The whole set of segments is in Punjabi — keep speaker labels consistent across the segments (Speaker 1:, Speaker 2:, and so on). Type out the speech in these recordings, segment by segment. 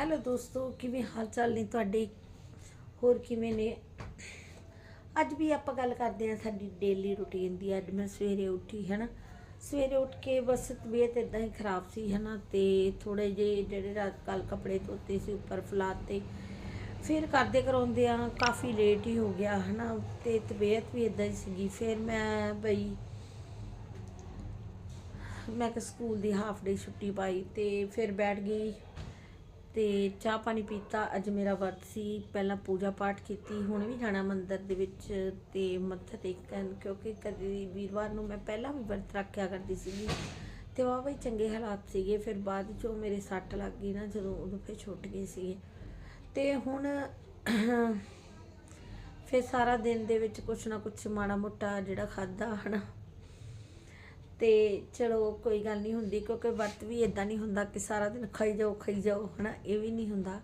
Speaker 1: ਹੈਲੋ ਦੋਸਤੋ, ਕਿਵੇਂ ਹਾਲ ਚਾਲ ਨੇ ਤੁਹਾਡੇ? ਹੋਰ ਕਿਵੇਂ ਨੇ? ਅੱਜ ਵੀ ਆਪਾਂ ਗੱਲ ਕਰਦੇ ਹਾਂ ਸਾਡੀ ਡੇਲੀ ਰੁਟੀਨ ਦੀ। ਅੱਜ ਮੈਂ ਸਵੇਰੇ ਉੱਠੀ ਹੈ ਨਾ ਸਵੇਰੇ ਉੱਠ ਕੇ ਬਸ ਤਬੀਅਤ ਇਦਾਂ ਹੀ ਖਰਾਬ ਸੀ ਹੈ ਨਾ ਤੇ ਥੋੜੇ ਜਿਹੇ ਜਿਹੜੇ ਰਾਤ ਕੱਲ ਕੱਪੜੇ ਧੋਤੇ ਸੀ, ਉੱਪਰ ਫਲਾਤੇ ਫਿਰ ਕਰਦੇ ਕਰਾਉਂਦੇ ਆ ਕਾਫੀ ਲੇਟ ਹੀ ਹੋ ਗਿਆ ਹੈ ਨਾ ਤੇ ਤਬੀਅਤ ਵੀ ਇਦਾਂ ਹੀ ਸੀਗੀ। ਫਿਰ ਮੈਂ ਬਈ, ਮੈਂ ਕਿ ਸਕੂਲ ਦੀ ਹਾਫ ਡੇ ਛੁੱਟੀ ਪਾਈ ਤੇ ਫਿਰ ਬੈਠ ਗਈ। ਤੇ ਚਾਹ ਪਾਣੀ ਪੀਤਾ, ਅੱਜ ਮੇਰਾ ਵਰਤ ਸੀ, ਪਹਿਲਾਂ ਪੂਜਾ ਪਾਠ ਕੀਤੀ, ਹੁਣ ਵੀ ਜਾਣਾ ਮੰਦਿਰ ਦੇ ਵਿੱਚ ਤੇ ਮੱਥਾ ਟੇਕਣ, ਕਿਉਂਕਿ ਕਦੀ ਵੀਰਵਾਰ ਨੂੰ ਮੈਂ ਪਹਿਲਾਂ ਵੀ ਵਰਤ ਰੱਖਿਆ ਕਰਦੀ ਸੀਗੀ। ਤੇ ਵਾਹ ਬਈ ਚੰਗੇ ਹਾਲਾਤ ਸੀਗੇ, ਫਿਰ ਬਾਅਦ ਚੋਂ ਮੇਰੇ ਸੱਟ ਲੱਗ ਗਈ ਨਾ, ਜਦੋਂ ਉਦੋਂ ਫਿਰ ਛੁੱਟ ਗਏ ਸੀਗੇ। ਤੇ ਹੁਣ ਫਿਰ ਸਾਰਾ ਦਿਨ ਦੇ ਵਿੱਚ ਕੁਛ ਨਾ ਕੁਛ ਮਾੜਾ ਮੋਟਾ ਜਿਹੜਾ ਖਾਦਾ ਹਨਾ ਤੇ ਚਲੋ ਕੋਈ ਗੱਲ ਨਹੀਂ ਹੁੰਦੀ ਕਿਉਂਕਿ ਵਰਤ ਵੀ ਇਦਾਂ ਨਹੀਂ ਹੁੰਦਾ ਕਿ ਸਾਰਾ ਦਿਨ ਖਾਈ ਜਾਓ ਖਾਈ ਜਾਓ, ਹਨਾ, ਇਹ ਵੀ ਨਹੀਂ ਹੁੰਦਾ।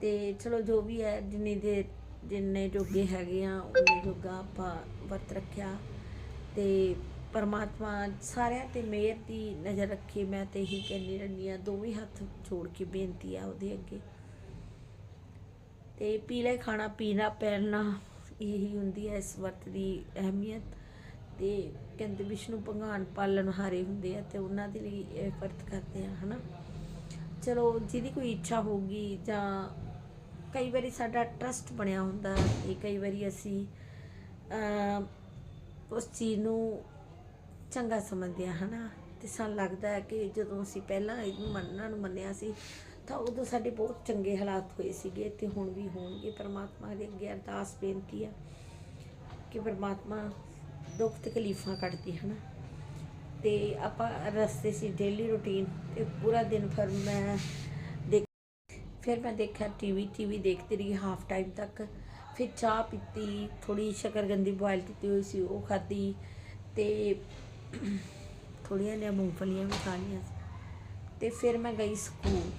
Speaker 1: ਤੇ ਚਲੋ ਜੋ ਵੀ ਹੈ, ਜਿੰਨੀ ਦੇ ਜਿੰਨੇ ਜੋਗੇ ਹੈਗੇ ਆ, ਉਹਨੇ ਜੋਗਾ ਆਪਾਂ ਵਰਤ ਰੱਖਿਆ। ਤੇ ਪਰਮਾਤਮਾ ਸਾਰਿਆਂ ਤੇ ਮਿਹਰ ਦੀ ਨਜ਼ਰ ਰੱਖੇ, ਮੈਂ ਤੇ ਇਹੀ ਕਹਿੰਦੀ ਰਹਿੰਦੀ ਆ ਦੋਵੇਂ ਹੱਥ ਜੋੜ ਕੇ ਬੇਨਤੀ ਆ ਉਹਦੇ ਅੱਗੇ। ਤੇ ਪੀਲੇ ਖਾਣਾ, ਪੀਣਾ, ਪਹਿਨਣਾ, ਇਹੀ ਹੁੰਦੀ ਹੈ ਇਸ ਵਰਤ ਦੀ ਅਹਿਮੀਅਤ। ਤੇ ਕਹਿੰਦੇ ਵਿਸ਼ਨੂੰ ਭਗਵਾਨ ਪਾਲਣ ਹਾਰੇ ਹੁੰਦੇ ਆ ਤੇ ਉਹਨਾਂ ਦੇ ਲਈ ਇਹ ਵਰਤ ਕਰਦੇ ਆ, ਹਨਾ? ਚਲੋ, ਜਿਹਦੀ ਕੋਈ ਇੱਛਾ ਹੋਊਗੀ ਜਾਂ ਕਈ ਵਾਰੀ ਸਾਡਾ ਟਰਸਟ ਬਣਿਆ ਹੁੰਦਾ ਤੇ ਕਈ ਵਾਰੀ ਅਸੀਂ ਉਸ ਚੀਜ਼ ਨੂੰ ਚੰਗਾ ਸਮਝਦੇ ਆ, ਹਨਾ? ਤੇ ਸਾਨੂੰ ਲੱਗਦਾ ਹੈ ਕਿ ਜਦੋਂ ਅਸੀਂ ਪਹਿਲਾਂ ਇਹਨੂੰ ਮੰਨਣਾ ਨੂੰ ਮੰਨਿਆ ਸੀ, ਤਾਂ ਉਦੋਂ ਸਾਡੇ ਬਹੁਤ ਚੰਗੇ ਹਾਲਾਤ ਹੋਏ ਸੀਗੇ ਤੇ ਹੁਣ ਵੀ ਹੋਣਗੇ। ਪਰਮਾਤਮਾ ਦੇ ਅੱਗੇ ਅਰਦਾਸ ਬੇਨਤੀ ਆ ਕਿ ਪਰਮਾਤਮਾ ਦੁੱਖ ਤਕਲੀਫਾਂ ਕੱਟਦੀ ਹੈ ਨਾ ਤੇ ਆਪਾਂ ਰਸਤੇ ਸੀ ਡੇਲੀ ਰੁਟੀਨ ਤੇ ਪੂਰਾ ਦਿਨ ਫਿਰ ਮੈਂ ਦੇਖ, ਫਿਰ ਮੈਂ ਦੇਖਿਆ ਟੀਵੀ ਟੀਵੀ ਦੇਖਦੀ ਰਹੀ ਹਾਫ ਟਾਈਮ ਤੱਕ। ਫਿਰ ਚਾਹ ਪੀਤੀ ਥੋੜੀ ਸ਼ਕਰਗੰਦੀ ਬੋਇਲ ਕੀਤੀ ਹੋਈ ਸੀ, ਉਹ ਖਾਧੀ ਤੇ ਥੋੜੀਆਂ ਜਿਹੀਆਂ ਮੂੰਗਫਲੀਆਂ ਵੀ ਖਾਣੀਆਂ ਲਈਆਂ ਤੇ ਫਿਰ ਮੈਂ ਗਈ ਸਕੂਲ।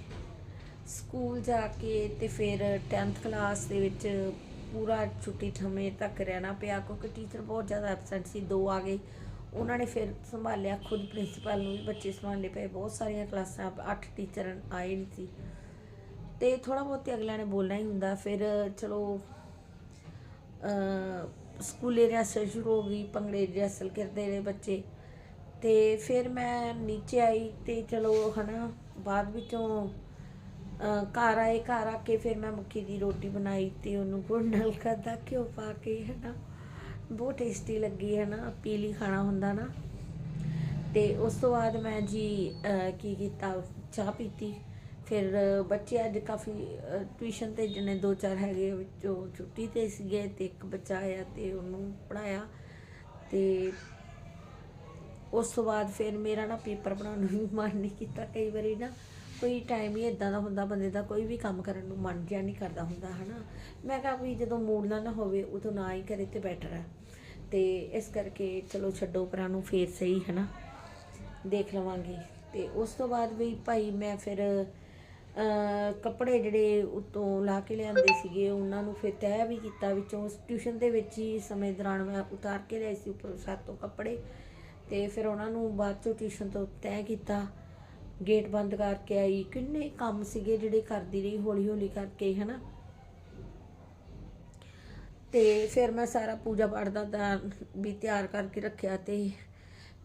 Speaker 1: ਸਕੂਲ ਜਾ ਕੇ ਤੇ ਫਿਰ 10th ਕਲਾਸ ਦੇ ਵਿੱਚ ਪੂਰਾ ਛੁੱਟੀ ਸਮੇਂ ਤੱਕ ਰਹਿਣਾ ਪਿਆ ਕਿਉਂਕਿ ਟੀਚਰ ਬਹੁਤ ਜ਼ਿਆਦਾ ਐਬਸੈਂਟ ਸੀ, ਦੋ ਆ ਗਏ। ਉਹਨਾਂ ਨੇ ਫਿਰ ਸੰਭਾਲਿਆ ਖੁਦ ਪ੍ਰਿੰਸੀਪਲ ਨੂੰ ਵੀ, ਬੱਚੇ ਸੰਭਾਲਣੇ ਪਏ। ਬਹੁਤ ਸਾਰੀਆਂ ਕਲਾਸਾਂ, ਅੱਠ ਟੀਚਰ ਆਏ ਨਹੀਂ ਸੀ। ਤੇ ਥੋੜਾ ਬਹੁਤ ਅਗਲਿਆਂ ਨੇ ਬੋਲਣਾ ਹੀ ਹੁੰਦਾ। ਫਿਰ ਚਲੋ ਸਕੂਲੇ ਰਿਹਰਸਲ ਸ਼ੁਰੂ ਹੋ ਗਈ, ਭੰਗੜੇ ਰਿਹਰਸਲ ਕਰਦੇ ਰਹੇ ਬੱਚੇ। ਤੇ ਫਿਰ ਮੈਂ ਨੀਚੇ ਆਈ ਤੇ ਚਲੋ ਹਨਾ, ਬਾਅਦ ਵਿੱਚੋਂ ਘਰ ਆਏ, ਘਰ ਆ ਕੇ ਫਿਰ ਮੈਂ ਮੱਕੀ ਦੀ ਰੋਟੀ ਬਣਾਈ ਤੇ ਉਹਨੂੰ ਗੁੜ ਨਾਲ ਖਾਧਾ ਘਿਓ ਪਾ ਕੇ ਹੈ ਨਾ ਬਹੁਤ ਟੇਸਟੀ ਲੱਗੀ ਹੈ ਨਾ ਪੀਲੀ ਖਾਣਾ ਹੁੰਦਾ ਨਾ। ਤੇ ਉਸ ਤੋਂ ਬਾਅਦ ਮੈਂ ਜੀ ਕੀ ਕੀਤਾ, ਚਾਹ ਪੀਤੀ। ਫਿਰ ਬੱਚੇ ਅੱਜ ਕਾਫੀ ਟਿਊਸ਼ਨ ਤੇ ਜਿਹਨੇ ਦੋ ਚਾਰ ਹੈਗੇ ਵਿੱਚੋਂ ਛੁੱਟੀ ਤੇ ਸੀਗੇ ਤੇ ਇੱਕ ਬੱਚਾ ਆਇਆ ਤੇ ਉਹਨੂੰ ਪੜਾਇਆ ਤੇ ਉਸ ਤੋਂ ਬਾਅਦ ਫਿਰ ਮੇਰਾ ਨਾ ਪੇਪਰ ਬਣਾਉਣ ਨੂੰ ਵੀ ਮਨ ਨਹੀਂ ਕੀਤਾ ਕਈ ਵਾਰੀ ਨਾ। ਕੋਈ ਟਾਈਮ ਹੀ ਇਦਾਂ ਦਾ ਹੁੰਦਾ, ਬੰਦੇ ਦਾ ਕੋਈ ਵੀ ਕੰਮ ਕਰਨ ਨੂੰ ਮਨ ਜਿਆ ਨਹੀਂ ਕਰਦਾ ਹੁੰਦਾ, ਹਨਾ? ਮੈਂ ਕਿਹਾ ਵੀ ਜਦੋਂ ਮੂਡ ਨਾ ਨਾ ਹੋਵੇ, ਉਦੋਂ ਨਾ ਹੀ ਕਰੇ ਤੇ ਬੈਟਰ ਹੈ। ਤੇ ਇਸ ਕਰਕੇ ਚਲੋ ਛੱਡੋ ਪਰਾਂ ਨੂੰ ਫੇਰ ਸਹੀ, ਹਨਾ? ਦੇਖ ਲਵਾਂਗੇ। ਤੇ ਉਸ ਤੋਂ ਬਾਅਦ ਵੀ ਭਾਈ ਮੈਂ ਫਿਰ ਕੱਪੜੇ ਜਿਹੜੇ ਉਤੋਂ ਲਾ ਕੇ ਲਿਆਂਦੇ ਸੀਗੇ, ਉਹਨਾਂ ਨੂੰ ਫਿਰ ਤੈਅ ਵੀ ਕੀਤਾ ਵਿੱਚੋਂ। ਟਿਊਸ਼ਨ ਦੇ ਵਿੱਚ ਹੀ ਸਮੇਂ ਦੌਰਾਨ ਮੈਂ ਉਤਾਰ ਕੇ ਲਿਆਈ ਸੀ ਉੱਪਰ ਛੱਤ ਕੱਪੜੇ। ਤੇ ਫਿਰ ਉਹਨਾਂ ਨੂੰ ਬਾਅਦ ਚੋਂ ਟਿਊਸ਼ਨ ਤੋਂ ਤੈਅ ਕੀਤਾ। ਗੇਟ ਬੰਦ ਕਰਕੇ ਆਈ। ਕਿੰਨੇ ਕੰਮ ਸੀਗੇ ਜਿਹੜੇ ਕਰਦੀ ਰਹੀ ਹੌਲੀ ਹੌਲੀ ਕਰਕੇ, ਹਨਾ? ਤੇ ਫਿਰ ਮੈਂ ਸਾਰਾ ਪੂਜਾ ਪਾਠ ਦਾ ਤਾਂ ਵੀ ਤਿਆਰ ਕਰਕੇ ਰੱਖਿਆ ਤੇ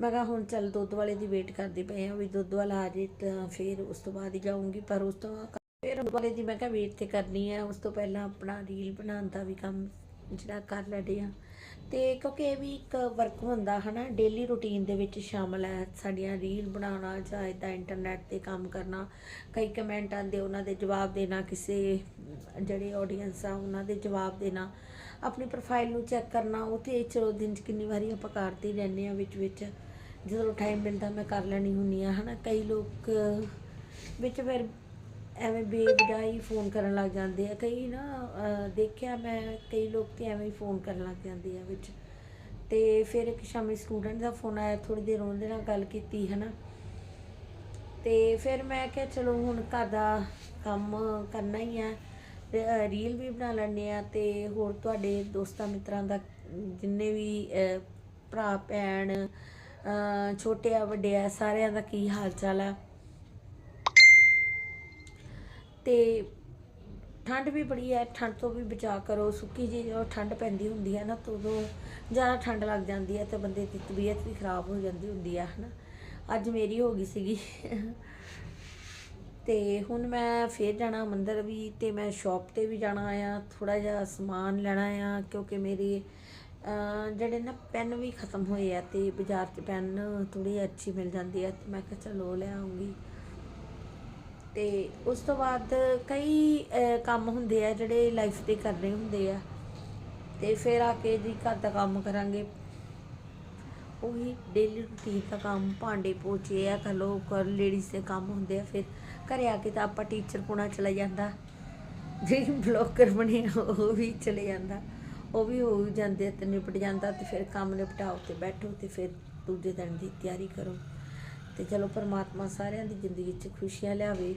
Speaker 1: ਮੈਂ ਕਿਹਾ ਹੁਣ ਚੱਲ ਦੁੱਧ ਵਾਲੇ ਦੀ ਵੇਟ ਕਰਦੇ ਪਏ ਆ ਵੀ ਦੁੱਧ ਵਾਲਾ ਆ ਜੇ ਤਾਂ ਫਿਰ ਉਸ ਤੋਂ ਬਾਅਦ ਹੀ ਜਾਊਂਗੀ, ਪਰ ਉਸ ਤੋਂ ਫਿਰ ਦੁੱਧ ਵਾਲੇ ਦੀ ਮੈਂ ਕਿਹਾ ਵੇਟ ਤੇ ਕਰਨੀ ਹੈ ਉਸ ਤੋਂ ਪਹਿਲਾਂ ਆਪਣਾ ਰੀਲ ਬਣਾਉਣ ਦਾ ਵੀ ਕੰਮ ਜਿਹੜਾ ਕਰ ਲੈਦੇ ਆ। ਤੇ ਕਿਉਂਕਿ ਇਹ ਵੀ ਇੱਕ ਵਰਕ ਹੁੰਦਾ ਹਨਾ ਡੇਲੀ ਰੁਟੀਨ ਦੇ ਵਿੱਚ ਸ਼ਾਮਲ ਹੈ ਸਾਡੀਆਂ ਰੀਲ ਬਣਾਉਣਾ ਜਾਂ ਇਦਾਂ ਇੰਟਰਨੈਟ ਤੇ ਕੰਮ ਕਰਨਾ, ਕਈ ਕਮੈਂਟ ਆਉਂਦੇ ਉਹਨਾਂ ਦੇ ਜਵਾਬ ਦੇਣਾ, ਕਿਸੇ ਜਿਹੜੇ ਆਡੀਅנס ਆ ਉਹਨਾਂ ਦੇ ਜਵਾਬ ਦੇਣਾ, ਆਪਣੀ ਪ੍ਰੋਫਾਈਲ ਨੂੰ ਚੈੱਕ ਕਰਨਾ, ਉਹ ਤੇ ਚਲੋ ਦਿਨ ਚ ਕਿੰਨੀ ਵਾਰੀ ਆਪਾਂ ਕਰਦੇ ਰਹਿੰਦੇ ਆ ਵਿੱਚ ਵਿੱਚ, ਜਦੋਂ ਟਾਈਮ ਮਿਲਦਾ ਮੈਂ ਕਰ ਲੈਣੀ ਹੁੰਨੀ ਆ ਹਨਾ, ਕਈ ਲੋਕ ਵਿੱਚ ਫਿਰ ਐਵੇਂ ਬੇਵਜਾਈ ਫੋਨ ਕਰਨ ਲੱਗ ਜਾਂਦੇ ਆ। ਕਈ ਨਾ ਅਹ, ਦੇਖਿਆ ਮੈਂ ਕਈ ਲੋਕ ਤੇ ਐਵੇਂ ਹੀ ਫੋਨ ਕਰਨ ਲੱਗ ਜਾਂਦੇ ਆ ਵਿੱਚ। ਤੇ ਫਿਰ ਇੱਕ ਸ਼ਾਮੀ ਸਟੂਡੈਂਟ ਦਾ ਫੋਨ ਆਇਆ ਥੋੜੀ ਦੇਰ ਉਹਦੇ ਨਾਲ ਗੱਲ ਕੀਤੀ ਹਨਾ। ਤੇ ਫਿਰ ਮੈਂ ਕਿਹਾ ਚਲੋ ਹੁਣ ਘਰ ਦਾ ਕੰਮ ਕਰਨਾ ਹੀ ਆ। ਤੇ, ਅਹ, ਰੀਲ ਵੀ ਬਣਾ ਲੈਣੇ ਆ ਤੇ ਹੋਰ ਤੁਹਾਡੇ ਦੋਸਤਾਂ ਮਿੱਤਰਾਂ ਦਾ ਜਿੰਨੇ ਵੀ ਅਹ, ਭਰਾ ਭੈਣ ਅਹ, ਛੋਟੇ ਆ ਵੱਡੇ ਆ ਸਾਰਿਆਂ ਦਾ ਕੀ ਹਾਲ ਚਾਲ ਆ? ਤੇ ਠੰਡ ਵੀ ਬੜੀ ਹੈ, ਠੰਡ ਤੋਂ ਵੀ ਬਚਾ ਕਰੋ, ਸੁੱਕੀ ਜੀ ਜਦੋਂ ਠੰਡ ਪੈਂਦੀ ਹੁੰਦੀ ਹੈ ਨਾ, ਤਾਂ ਉਦੋਂ ਜ਼ਿਆਦਾ ਠੰਡ ਲੱਗ ਜਾਂਦੀ ਹੈ ਤੇ ਬੰਦੇ ਦੀ ਤਬੀਅਤ ਵੀ ਖਰਾਬ ਹੋ ਜਾਂਦੀ ਹੁੰਦੀ ਹੈ, ਹਨਾ। ਅੱਜ ਮੇਰੀ ਹੋ ਗਈ ਸੀਗੀ। ਤੇ ਹੁਣ ਮੈਂ ਫੇਰ ਜਾਣਾ ਮੰਦਰ ਵੀ ਤੇ ਮੈਂ ਸ਼ਾਪ ਤੇ ਵੀ ਜਾਣਾ ਆ ਥੋੜਾ ਜਿਹਾ ਸਮਾਨ ਲੈਣਾ ਆ, ਕਿਉਂਕਿ ਮੇਰੀ ਜਿਹੜੇ ਨਾ ਪੈਨ ਵੀ ਖਤਮ ਹੋਏ ਆ ਤੇ ਬਾਜ਼ਾਰ 'ਚ ਪੈਨ ਥੋੜੀ ਅੱਛੀ ਮਿਲ ਜਾਂਦੀ ਹੈ, ਤੇ ਮੈਂ ਕਿਹਾ ਚਲੋ ਲੈ ਆਉਂਗੀ। ਤੇ ਉਸ ਤੋਂ ਬਾਅਦ ਕਈ ਕੰਮ ਹੁੰਦੇ ਆ ਜਿਹੜੇ ਲਾਈਫ 'ਤੇ ਕਰਨੇ ਹੁੰਦੇ ਆ। ਤੇ ਫਿਰ ਆ ਕੇ ਜੀ ਘਰ ਦਾ ਕੰਮ ਕਰਾਂਗੇ। ਉਹੀ ਡੇਲੀ ਰੂਟੀਨ ਦਾ ਕੰਮ ਭਾਂਡੇ ਪੋਚੇ ਆ ਕਲੋ ਕਰ ਲੇਡੀਜ਼ ਦੇ ਕੰਮ ਹੁੰਦੇ ਆ। ਫਿਰ ਘਰੇ ਆ ਕੇ ਤਾਂ ਆਪਾਂ ਟੀਚਰ ਪੁਣਾ ਚਲਾ ਜਾਂਦਾ। ਜਿਹੜੀ ਬਲੌਗਰ ਬਣੇ ਆ, ਉਹ ਵੀ ਚਲੇ ਜਾਂਦਾ। ਉਹ ਵੀ ਹੋ ਜਾਂਦੇ ਆ ਤੇ ਨਿਪਟ ਜਾਂਦਾ ਤੇ ਫਿਰ ਕੰਮ ਨਿਪਟਾਓ ਤੇ ਬੈਠੋ ਤੇ ਫਿਰ ਦੂਜੇ ਦਿਨ ਦੀ ਤਿਆਰੀ ਕਰੋ। ਤੇ ਚਲੋ ਪਰਮਾਤਮਾ ਸਾਰਿਆਂ ਦੀ ਜ਼ਿੰਦਗੀ 'ਚ ਖੁਸ਼ੀਆਂ ਲਿਆਵੇ।